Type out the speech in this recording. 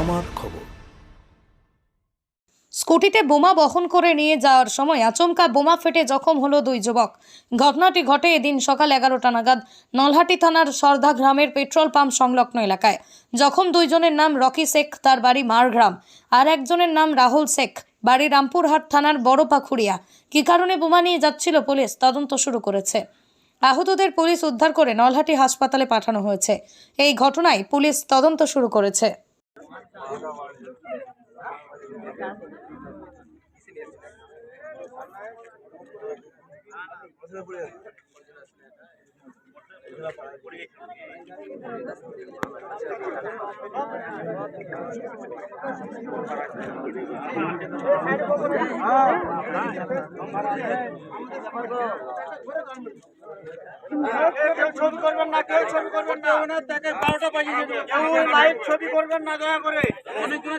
আমার খবর। স্কুটিতে বোমা বহন করে নিয়ে যাওয়ার সময় আচমকা বোমা ফেটে জখম হলো দুই যুবক। ঘটনাটি ঘটে এদিন সকাল এগারোটা নাগাদ নলহাটি থানার সর্দা গ্রামের পেট্রোল পাম্প সংলগ্ন এলাকায়। জখম দুইজনের নাম রকি শেখ, তার বাড়ি মারগ্রাম। আর একজনের নাম রাহুল শেখ, বাড়ি রামপুরহাট থানার বড় পাখুড়িয়া কী কারণে বোমা নিয়ে যাচ্ছিল পুলিশ তদন্ত শুরু করেছে। আহতদের পুলিশ উদ্ধার করে নলহাটি হাসপাতালে পাঠানো হয়েছে। এই ঘটনায় পুলিশ তদন্ত শুরু করেছে। আমাদের কেউ ছবি করবেন না কেউ ছবি করবেন না। ওনার দেখে বারোটা বাজিয়ে দেবে। কেউ লাইভ ছবি করবেন না দয়া করে। অনেকগুলো